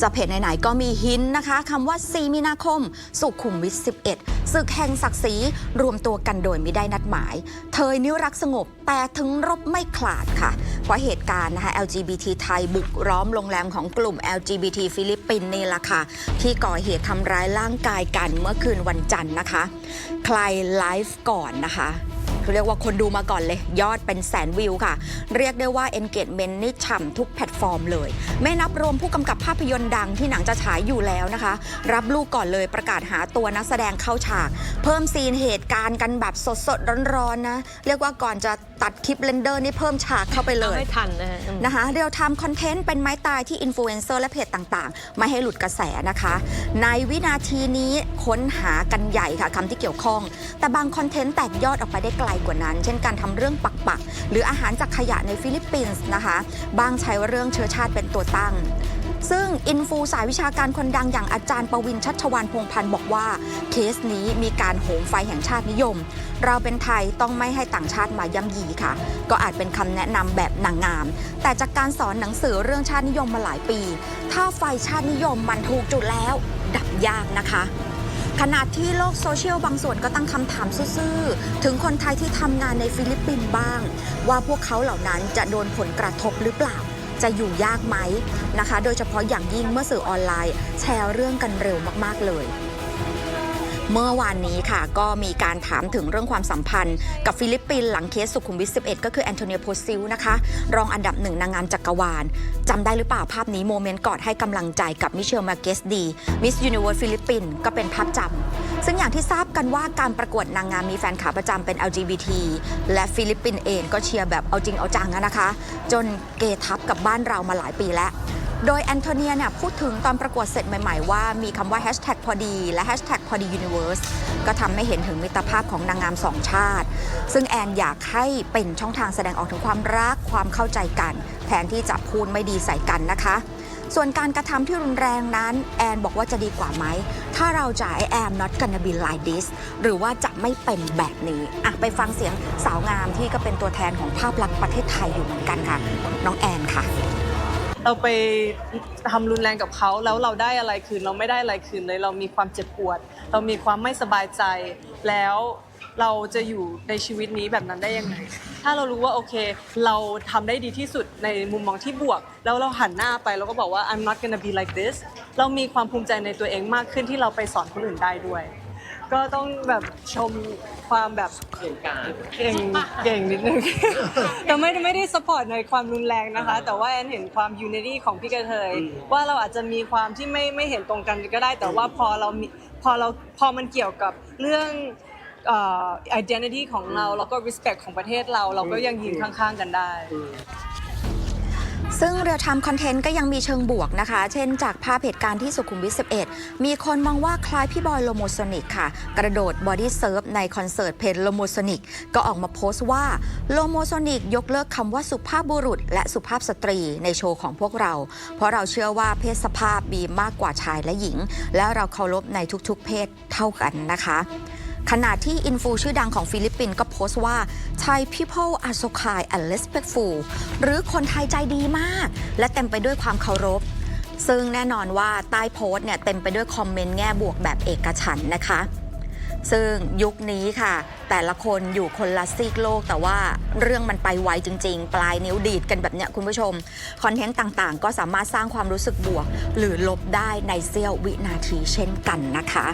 จะเพจไหนๆก็มีหินนะคะคำว่า 4 มีนาคม สุขุมวิท 11ศึกแห่งศักดิ์ศรีรวมตัวกันโดยไม่ได้นัดหมาย เธยนิ้วรักสงบ แต่ถึงรบไม่ขลาดค่ะ เพราะเหตุการณ์นะคะ LGBT ไทยบุกร้อมโรงแรมของกลุ่ม LGBT ฟิลิปปินส์นี่แหละค่ะ ที่ก่อเหตุทำร้ายร่างกายกันเมื่อคืนวันจันทร์นะคะ ใครไลฟ์ก่อนนะคะ เขาเรียกว่าคนดูมาก่อนเลย ยอดเป็นแสนวิวค่ะ เรียกได้ว่า engagement นี่ฉ่ำทุกแพลตฟอร์มเลย ไม่นับรวมผู้กำกับภาพยนตร์ดังที่หนังจะฉายอยู่แล้วนะคะ รับลูกก่อนเลยประกาศหาตัวนักแสดงเข้าฉาก เพิ่มซีนเหตุการณ์กันแบบสดๆร้อนๆนะ เรียกว่าก่อนจะ ตัดคลิปเรนเดอร์นี่เพิ่มฉากเข้าไปเลยไม่ทันนะฮะอืมนะคะเรียลไทม์คอนเทนต์เป็นไม้ตายที่อินฟลูเอนเซอร์และเพจต่างๆ ไม่ให้หลุดกระแสนะคะ ในวินาทีนี้ค้นหากันใหญ่ค่ะคำที่เกี่ยวข้อง แต่บางคอนเทนต์แตกยอดออกไปได้ไกลกว่านั้น เช่นการทำเรื่องปักปักๆหรืออาหารจากขยะในฟิลิปปินส์นะคะ บางใช้เรื่องเชื้อชาติเป็นตัวตั้ง ซึ่งอินฟูสายวิชาการคนดังอย่างอาจารย์ประวินชัชวานพงพันธ์บอกว่า เคสนี้มีการโหมไฟแห่งชาตินิยม เราเป็นไทยต้องไม่ให้ต่างชาติมาย่ำยีค่ะ ก็อาจเป็นคำแนะนำแบบนางงาม แต่จากการสอนหนังสือเรื่องชาตินิยมมาหลายปี ถ้าไฟชาตินิยมมันถูกจุดแล้ว ดับยากนะคะขณะที่โลกโซเชียลบางส่วนก็ตั้งคำถามซื่อๆ ถึงคนไทยที่ทำงานในฟิลิปปินส์บ้าง ว่าพวกเขาเหล่านั้นจะโดนผลกระทบหรือเปล่า จะอยู่ยากไหมนะคะ โดยเฉพาะอย่างยิ่งเมื่อสื่อออนไลน์ แชร์เรื่องกันเร็วมาก ๆ เลย เมื่อวานนี้ค่ะก็มีการถามถึงเรื่องความสัมพันธ์ กับฟิลิปปินส์หลังเคสสุขุมวิท 11 ก็คือแอนโทเนียโพซิลนะคะ รองอันดับหนึ่งนางงามจักรวาลจำได้หรือเปล่าภาพนี้โมเมนต์กอดให้กำลังใจกับมิเชลมาเกสดีมิสยูนิเวิร์สฟิลิปปินส์ก็เป็นภาพจำซึ่งอย่างที่ทราบกันว่าการประกวดนางงามมีแฟนขาประจำเป็น LGBT และฟิลิปปินส์เองก็เชียร์แบบเอาจริงเอาจังนะคะ จนเกทับกับบ้านเรามาหลายปีแล้ว โดยแอนโทเนียเนี่ยพูดถึงตอนประกวดเสร็จใหม่ๆ ว่ามีคำว่าแฮชแท็กพอดีและแฮชแท็กพอดียูนิเว r ร์สก็ทำให้เห็นถึงมิตรภาพของนางงามสองชาติ ซึ่งแอนอยากให้เป็นช่องทางแสดงออกถึงความรักความเข้าใจกัน แทนที่จะพูดไม่ดีใส่กันนะคะ ส่วนการกระทำที่รุนแรงนั้น แอนบอกว่าจะดีกว่าไหม ถ้าเราจะ I am not gonna be like this หรือว่าจะไม่เป็นแบบนี้อะไปฟังเสียงสาวงามที่ก็เป็นตัวแทนของภาพลักษณ์ประเทศไทยอยู่เหมือนกันค่ะ น้องแอนค่ะ เราไปทำรุนแรงกับเขาแล้วเราได้อะไรคืน เราไม่ได้อะไรคืนเลย เรามีความเจ็บปวด เรามีความไม่สบายใจ แล้วเราจะอยู่ในชีวิตนี้แบบนั้นได้ยังไง ถ้าเรารู้ว่าโอเค เราทำได้ดีที่สุดในมุมมองที่บวก แล้วเราหันหน้าไปแล้วก็บอกว่า I'm not gonna be like this เรามีความภูมิใจในตัวเองมากขึ้นที่เราไปสอนคนอื่นได้ด้วย ก็ต้องแบบชมความแบบเก่งเก่งนิดนึง แต่ไม่ไม่ได้สปอร์ตในความรุนแรงนะคะ แต่ว่าแอนเห็นความยูนิตี้ของพี่กระเทย ว่าเราอาจจะมีความที่ไม่ไม่เห็นตรงกันก็ได้ แต่ว่าพอเรามีพอเราพอมันเกี่ยวกับเรื่องเอ่อ identity ของเราแล้วก็ respect ของประเทศเรา เราก็ยังยืนข้างๆกันได้ ซึ่งเรียลไทม์คอนเทนต์ก็ยังมีเชิงบวกนะคะ เช่นจากภาพเหตุการณ์ที่สุขุมวิท 11 มีคนมองว่าคล้ายพี่บอยโลโมโซนิกค่ะ กระโดดบอดี้เซิร์ฟในคอนเสิร์ตเพลงโลโมโซนิกก็ออกมาโพสต์ว่าโลโมโซนิกยกเลิกคำว่าสุภาพบุรุษ และสุภาพสตรีในโชว์ของพวกเรา เพราะเราเชื่อว่าเพศสภาพมีมากกว่าชายและหญิง และเราเคารพในทุกๆ เพศเท่ากันนะคะ ขณะที่อินฟูชื่อดังของฟิลิปปินส์ก็โพสต์ว่า Thai people are so kind and respectful หรือคนไทยใจดีมาก และเต็มไปด้วยความเคารพ ซึ่งแน่นอนว่าใต้โพสต์เนี่ยเต็มไปด้วยคอมเมนต์แง่บวกแบบเอกฉันนะคะ ซึ่งยุคนี้ค่ะ แต่ละคนอยู่คนละซีกโลก แต่ว่าเรื่องมันไปไวจริง ๆ ปลายนิ้วดีดกันแบบเนี้ยคุณผู้ชม คอนเทนต์ต่างๆ ก็สามารถสร้างความรู้สึกบวก หรือลบได้ในเสี้ยววินาทีเช่นกันนะคะ